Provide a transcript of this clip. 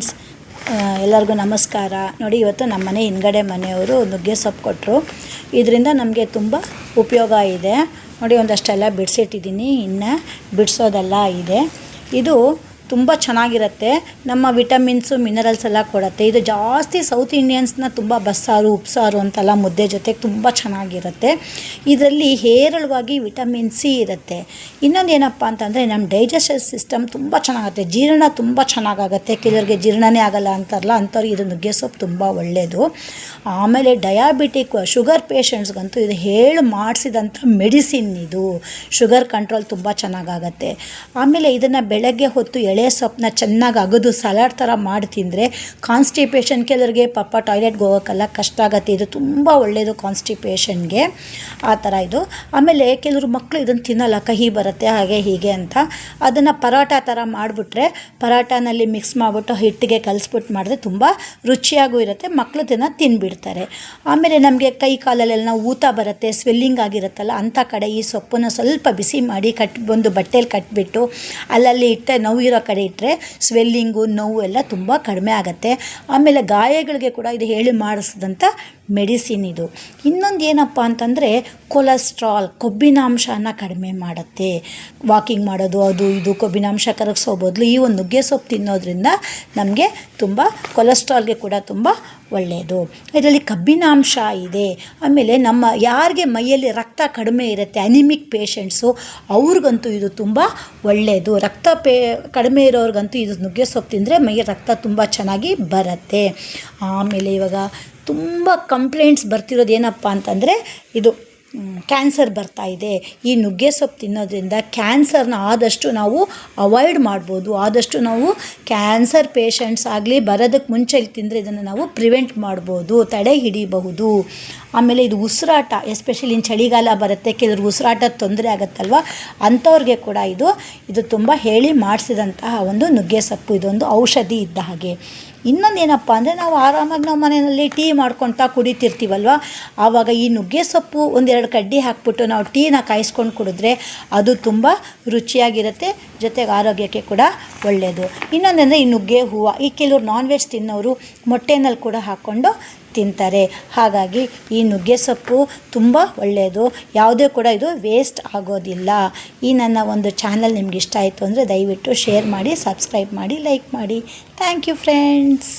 Friends ಎಲ್ಲರಿಗೂ ನಮಸ್ಕಾರ. ನೋಡಿ, ಇವತ್ತು ನಮ್ಮ ಮನೆ ಹಿಂದ್ಗಡೆ ಮನೆಯವರು ನುಗ್ಗೆ ಸೊಪ್ಪು ಕೊಟ್ಟರು ಇದರಿಂದ ನಮಗೆ ತುಂಬ ಉಪಯೋಗ ಇದೆ. ನೋಡಿ, ಒಂದಷ್ಟೆಲ್ಲ ಬಿಡಿಸಿಟ್ಟಿದ್ದೀನಿ. ಇನ್ನು ಬಿಡಿಸೋದೆಲ್ಲ ಇದೆ. ಇದು ತುಂಬ ಚೆನ್ನಾಗಿರುತ್ತೆ. ನಮ್ಮ ವಿಟಮಿನ್ಸು, ಮಿನರಲ್ಸ್ ಎಲ್ಲ ಕೊಡುತ್ತೆ. ಇದು ಜಾಸ್ತಿ ಸೌತ್ ಇಂಡಿಯನ್ಸ್ನ ತುಂಬ ಬಸ್ಸಾರು, ಉಪ್ಸಾರು ಅಂತೆಲ್ಲ ಮುದ್ದೆ ಜೊತೆಗೆ ತುಂಬ ಚೆನ್ನಾಗಿರುತ್ತೆ. ಇದರಲ್ಲಿ ಹೇರಳವಾಗಿ ವಿಟಮಿನ್ ಸಿ ಇರುತ್ತೆ. ಇನ್ನೊಂದು ಏನಪ್ಪ ಅಂತಂದರೆ ನಮ್ಮ ಡೈಜೆಸ್ಟಿವ್ ಸಿಸ್ಟಮ್ ತುಂಬ ಚೆನ್ನಾಗುತ್ತೆ. ಜೀರ್ಣ ತುಂಬ ಚೆನ್ನಾಗಾಗುತ್ತೆ. ಕೆಲವರಿಗೆ ಜೀರ್ಣನೇ ಆಗಲ್ಲ ಅಂತಾರಲ್ಲ ಅಂಥವ್ರಿಗೆ ಇದು ನುಗ್ಗೆ ಸೊಪ್ಪು ತುಂಬ ಒಳ್ಳೆಯದು ಆಮೇಲೆ ಡಯಾಬಿಟಿಕ್, ಶುಗರ್ ಪೇಷಂಟ್ಸ್ಗಂತೂ ಇದು ಹೇಳಿ ಮಾಡಿಸಿದಂಥ ಮೆಡಿಸಿನ್ ಇದು. ಶುಗರ್ ಕಂಟ್ರೋಲ್ ತುಂಬ ಚೆನ್ನಾಗಾಗತ್ತೆ. ಆಮೇಲೆ ಇದನ್ನು ಬೆಳಗ್ಗೆ ಹೊತ್ತು ಎಳೆ ಸೊಪ್ಪನ್ನ ಚೆನ್ನಾಗಿ ಅಗದು ಸಲಾಡ್ ಥರ ಮಾಡಿ ತಿಂದರೆ ಕಾನ್ಸ್ಟಿಪೇಷನ್ ಕೆಲವರಿಗೆ ಪಾಪ ಟಾಯ್ಲೆಟ್ಗೆ ಹೋಗೋಕ್ಕೆಲ್ಲ ಕಷ್ಟ ಆಗುತ್ತೆ. ಇದು ತುಂಬ ಒಳ್ಳೆಯದು ಕಾನ್ಸ್ಟಿಪೇಷನ್ಗೆ ಆ ಥರ ಇದು. ಆಮೇಲೆ ಕೆಲವರು ಮಕ್ಕಳು ಇದನ್ನು ತಿನ್ನಲ್ಲ, ಕಹಿ ಬರುತ್ತೆ, ಹಾಗೆ ಹೀಗೆ ಅಂತ. ಅದನ್ನು ಪರೋಟ ಥರ ಮಾಡಿಬಿಟ್ರೆ ಪರೋಟಾನಲ್ಲಿ ಮಿಕ್ಸ್ ಮಾಡಿಬಿಟ್ಟು ಹಿಟ್ಟಿಗೆ ಕಲಿಸ್ಬಿಟ್ಟು ಮಾಡಿದ್ರೆ ತುಂಬ ರುಚಿಯಾಗೂ ಇರುತ್ತೆ ಮಕ್ಕಳು ದಿನ ತಿನ್ಬಿಡ್ತಾರೆ. ಆಮೇಲೆ ನಮಗೆ ಕೈ ಕಾಲಲ್ಲೆಲ್ಲ ಊತ ಬರುತ್ತೆ ಸ್ವೆಲ್ಲಿಂಗ್ ಆಗಿರುತ್ತಲ್ಲ, ಅಂಥ ಕಡೆ ಈ ಸೊಪ್ಪನ್ನು ಸ್ವಲ್ಪ ಬಿಸಿ ಮಾಡಿ ಕಟ್ ಬಂದು ಬಟ್ಟೆಲಿ ಕಟ್ಬಿಟ್ಟು ಅಲ್ಲಲ್ಲಿ ಇಟ್ಟೆ ನೋವಿರೋ ಕಡೆ ಇಟ್ಟರೆ ಸ್ವೆಲ್ಲಿಂಗು ನೋವು ಎಲ್ಲ ತುಂಬ ಕಡಿಮೆ ಆಗುತ್ತೆ. ಆಮೇಲೆ ಗಾಯಗಳಿಗೆ ಕೂಡ ಇದು ಹೇಳಿ ಮಾಡಿಸಿದಂಥ ಮೆಡಿಸಿನ್ ಇದು. ಇನ್ನೊಂದು ಏನಪ್ಪ ಅಂತಂದರೆ ಕೊಲೆಸ್ಟ್ರಾಲ್ ಕೊಬ್ಬಿನಾಂಶನ ಕಡಿಮೆ ಮಾಡುತ್ತೆ. ವಾಕಿಂಗ್ ಮಾಡೋದು, ಅದು ಇದು, ಕೊಬ್ಬಿನಾಂಶ ಕರಗಿಸೋ ಬದಲು ಈ ಒಂದು ನುಗ್ಗೆ ಸೊಪ್ಪು ತಿನ್ನೋದ್ರಿಂದ ನಮಗೆ ತುಂಬ ಕೊಲೆಸ್ಟ್ರಾಲ್ಗೆ ಕೂಡ ತುಂಬ ಒಳ್ಳೆಯದು ಇದರಲ್ಲಿ ಕಬ್ಬಿನಾಂಶ ಇದೆ. ಆಮೇಲೆ ನಮ್ಮ ಯಾರಿಗೆ ಮೈಯಲ್ಲಿ ರಕ್ತ ಕಡಿಮೆ ಇರುತ್ತೆ ಅನಿಮಿಕ್ ಪೇಷಂಟ್ಸು ಅವ್ರಿಗಂತೂ ಇದು ತುಂಬ ಒಳ್ಳೆಯದು ರಕ್ತ ಪೇ, ಕಡಿಮೆ ಇರೋರಿಗಂತೂ ಇದು ನುಗ್ಗೆ ಸೊಪ್ಪು ತಿಂದರೆ ಮೈಗೆ ರಕ್ತ ತುಂಬ ಚೆನ್ನಾಗಿ ಬರುತ್ತೆ. ಆಮೇಲೆ ಇವಾಗ ತುಂಬ ಕಂಪ್ಲೇಂಟ್ಸ್ ಬರ್ತಿರೋದು ಏನಪ್ಪ ಅಂತಂದರೆ, ಇದು ಕ್ಯಾನ್ಸರ್ ಬರ್ತಾ ಇದೆ. ಈ ನುಗ್ಗೆ ಸೊಪ್ಪು ತಿನ್ನೋದ್ರಿಂದ ಕ್ಯಾನ್ಸರ್ನ ಆದಷ್ಟು ನಾವು ಅವಾಯ್ಡ್ ಮಾಡ್ಬೋದು. ಆದಷ್ಟು ನಾವು ಕ್ಯಾನ್ಸರ್ ಪೇಷಂಟ್ಸ್ ಆಗಲಿ ಬರೋದಕ್ಕೆ ಮುಂಚೆ ತಿಂದರೆ ಇದನ್ನು ನಾವು ಪ್ರಿವೆಂಟ್ ಮಾಡ್ಬೋದು. ತಡೆ ಹಿಡಿಬಹುದು. ಆಮೇಲೆ ಇದು ಉಸಿರಾಟ ಎಸ್ಪೆಷಲಿ ಇನ್ನು ಚಳಿಗಾಲ ಬರುತ್ತೆ. ಕೆಲವ್ರಿಗೆ ಉಸಿರಾಟದ ತೊಂದರೆ ಆಗುತ್ತಲ್ವ? ಅಂಥವ್ರಿಗೆ ಕೂಡ ಇದು ಇದು ತುಂಬ ಹೇಳಿ ಮಾಡಿಸಿದಂತಹ ಒಂದು ನುಗ್ಗೆ ಸೊಪ್ಪು. ಇದೊಂದು ಔಷಧಿ ಇದ್ದ ಹಾಗೆ. ಇನ್ನೊಂದು ಏನಪ್ಪ ಅಂದರೆ ನಾವು ಆರಾಮಾಗಿ ನಾವು ಮನೆಯಲ್ಲಿ ಟೀ ಮಾಡ್ಕೊತಾ ಕುಡಿತಿರ್ತೀವಲ್ವ? ಆವಾಗ ಈ ನುಗ್ಗೆ ಸೊಪ್ಪು ಒಂದೆರಡು ಕಡ್ಡಿ ಹಾಕ್ಬಿಟ್ಟು ನಾವು ಟೀನ ಕಾಯಿಸ್ಕೊಂಡು ಕುಡಿದ್ರೆ ಅದು ತುಂಬ ರುಚಿಯಾಗಿರುತ್ತೆ, ಜೊತೆಗೆ ಆರೋಗ್ಯಕ್ಕೆ ಕೂಡ ಒಳ್ಳೆಯದು ಇನ್ನೊಂದಂದರೆ ಈ ನುಗ್ಗೆ ಹೂವು ಈ ಕೆಲವರು ನಾನ್ ವೆಜ್ ತಿನ್ನೋರು ಮೊಟ್ಟೆನಲ್ಲಿ ಕೂಡ ಹಾಕ್ಕೊಂಡು ತಿಂತಾರೆ. ಹಾಗಾಗಿ ಈ ನುಗ್ಗೆ ಸೊಪ್ಪು ತುಂಬ ಒಳ್ಳೆಯದು ಯಾವುದೇ ಕೂಡ ಇದು ವೇಸ್ಟ್ ಆಗೋದಿಲ್ಲ. ಈ ನನ್ನ ಒಂದು ಚಾನಲ್ ನಿಮ್ಗೆ ಇಷ್ಟ ಆಯಿತು ಅಂದರೆ ದಯವಿಟ್ಟು ಶೇರ್ ಮಾಡಿ ಸಬ್ಸ್ಕ್ರೈಬ್ ಮಾಡಿ ಲೈಕ್ ಮಾಡಿ. Thank you friends